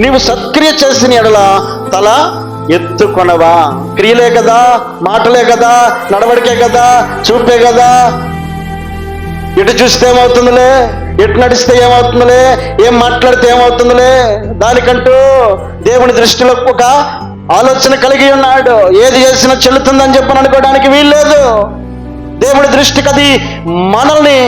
నీవు సత్క్రియ చేసిన ఎడల తల ఎత్తుకొనవా? క్రియలే కదా మాటలే కదా నడవడికే కదా చూపే కదా. ఎటు చూస్తే ఏమవుతుందిలే? ఎటు నడిస్తే ఏమవుతుందిలే? ఏం మాట్లాడితే ఏమవుతుందిలే? దానికంటూ దేవుని దృష్టిలో ఒక ఆలోచన కలిగి ఉన్నాడు. ఏది చేసినా చెల్లుతుందని చెప్పని అనుకోవడానికి వీల్లేదు. దేవుని దృష్టికి అది మనల్ని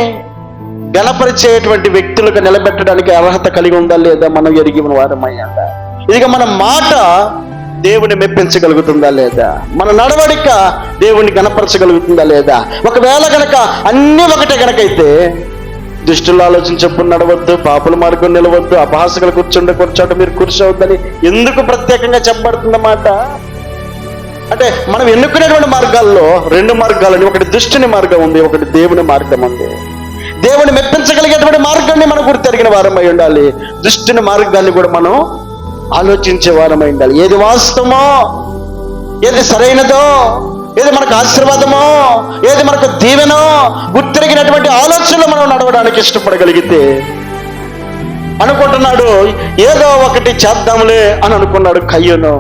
గణపరిచేటువంటి వ్యక్తులుగా నిలబెట్టడానికి అర్హత కలిగి ఉందా లేదా మనం ఎరిగి వారమయ్యాడా ఇదిగా మన మాట దేవుని మెప్పించగలుగుతుందా లేదా? మన నడవడిక దేవుని గణపరచగలుగుతుందా లేదా? ఒకవేళ గనక అన్ని ఒకటే గనకైతే దుష్టులు ఆలోచించప్పుడు నడవద్దు పాపుల మార్గం నిలవద్దు అపహాసకులు కూర్చుండే కూర్చోట మీరు కూర్చోవద్దని ఎందుకు ప్రత్యేకంగా చెప్పబడుతుందన్నమాట అంటే మనం ఎన్నుకునేటువంటి మార్గాల్లో రెండు మార్గాలని ఒకటి దుష్టుని మార్గం ఉంది ఒకటి దేవుని మార్గం ఉంది. దేవుని మెప్పించగలిగేటువంటి మార్గాన్ని మనం గుర్తెరిగిన వారమై ఉండాలి. దుష్టుని మార్గాన్ని కూడా మనం ఆలోచించే వారమై ఉండాలి. ఏది వాస్తవమో ఏది సరైనదో ఏది మనకు ఆశీర్వాదమో ఏది మనకు దీవెనో గుర్తిరిగినటువంటి ఆలోచనలు మనం నడవడానికి ఇష్టపడగలిగితే అనుకుంటున్నాడు ఏదో ఒకటి చేద్దాంలే అని అనుకున్నాడు కయ్యను.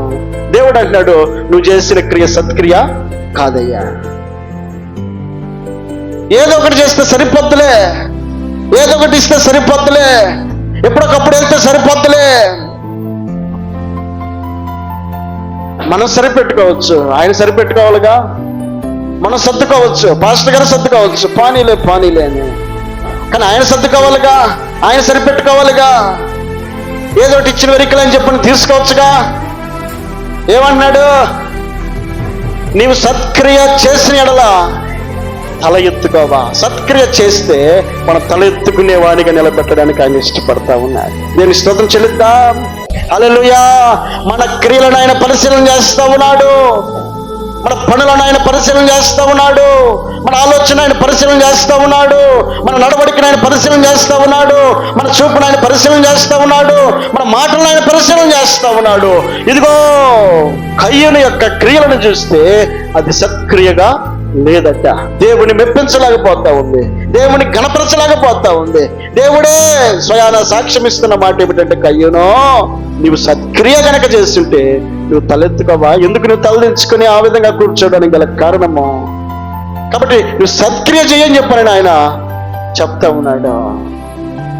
దేవుడు అంటున్నాడు నువ్వు చేసిన క్రియ సత్క్రియ కాదయ్యా. ఏదో ఒకటి చేస్తే సరిపోద్దులే. ఏదో ఒకటి ఇస్తే సరిపోద్దులే. ఎప్పటికప్పుడు వెళ్తే సరిపోద్దులే. మనం సరిపెట్టుకోవచ్చు. ఆయన సరిపెట్టుకోవాలిగా? మనం సర్దుకోవచ్చు. పాస్టర్ గారు సర్దుకోవచ్చు. పానీలే పానీలే అని. కానీ ఆయన సర్దుకోవాలిగా? ఆయన సరిపెట్టుకోవాలిగా? ఏదో ఒకటి ఇచ్చిన వెరికలు అని చెప్పని తీసుకోవచ్చుగా ఏమన్నాడు నీవు సత్క్రియ చేసిన ఎడల తల ఎత్తుకోవా? సత్క్రియ చేస్తే మన తల ఎత్తుకునే వాడిగా నిలబెట్టడానికి ఆయన ఇష్టపడతా ఉన్నాడు. నేను స్తోత్రం చెల్లిద్దాం. అలలుయా మన క్రియలను ఆయన పరిశీలన చేస్తా ఉన్నాడు. మన పనులను ఆయన పరిశీలన చేస్తా ఉన్నాడు. మన ఆలోచన ఆయన పరిశీలన చేస్తా ఉన్నాడు. మన నడవడికను ఆయన పరిశీలన చేస్తా ఉన్నాడు. మన చూపును ఆయన పరిశీలన చేస్తా ఉన్నాడు. మన మాటలను ఆయన పరిశీలన చేస్తా ఉన్నాడు. ఇదిగో కయ్యను యొక్క క్రియలను చూస్తే అది సత్క్రియగా లేదట. దేవుని మెప్పించలేకపోతా ఉంది. దేవుని గణపరచలేకపోతా ఉంది. దేవుడే స్వయాన సాక్ష్యం ఇస్తున్న మాట ఏమిటంటే కయ్యనో నీవు సత్క్రియ గనక చేస్తుంటే నువ్వు తలెత్తుకోవా? ఎందుకు నువ్వు తలదించుకుని ఆ విధంగా కూర్చోడానికి గల కారణము? కాబట్టి నువ్వు సత్క్రియ చేయని చెప్పాను ఆయన చెప్తా ఉన్నాడు.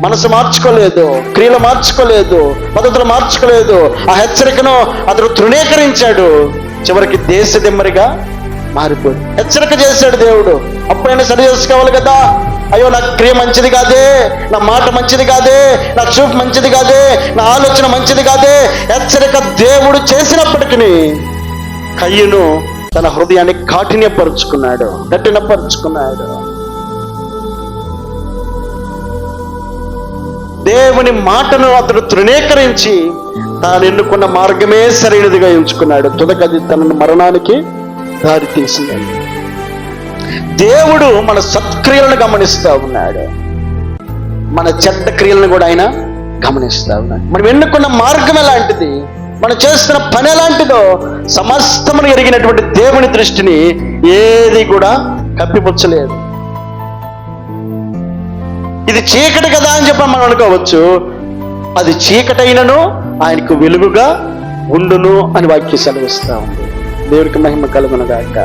మనసు మార్చుకోలేదు క్రియలు మార్చుకోలేదు పద్ధతులు మార్చుకోలేదు. ఆ హెచ్చరికను అతడు తృణీకరించాడు. చివరికి దేశ దిమ్మరిగా మారిపోయింది. హెచ్చరిక చేశాడు దేవుడు. అప్పుడైనా సరి చేసుకోవాలి కదా. అయ్యో నా క్రియ మంచిది కాదే నా మాట మంచిది కాదే నా చూపు మంచిది కాదే నా ఆలోచన మంచిది కాదే. హెచ్చరిక దేవుడు చేసినప్పటికీ కయ్యను తన హృదయాన్ని కాఠిన్యపరుచుకున్నాడు కఠినపరుచుకున్నాడు. దేవుని మాటను అతడు తృణీకరించి తాను ఎన్నుకున్న మార్గమే సరైనదిగా ఎంచుకున్నాడు. తుదకది తన మరణానికి దారి తీసిందండి దేవుడు మన సత్క్రియలను గమనిస్తూ ఉన్నాడు. మన చెడ్డ క్రియలను కూడా ఆయన గమనిస్తా ఉన్నాడు. మనం ఎన్నుకున్న మార్గం ఎలాంటిది? మనం చేస్తున్న పని ఎలాంటిదో సమస్తమును ఎరిగినటువంటి దేవుని దృష్టిని ఏది కూడా కప్పిపుచ్చలేదు. ఇది చీకటి కదా అని చెప్పి మనం అనుకోవచ్చు. అది చీకటైనను ఆయనకు వెలుగుగా ఉండును అని వాక్య సెలవిస్తా ఉంది. దేవుడికి మహిమ కలుగునగాక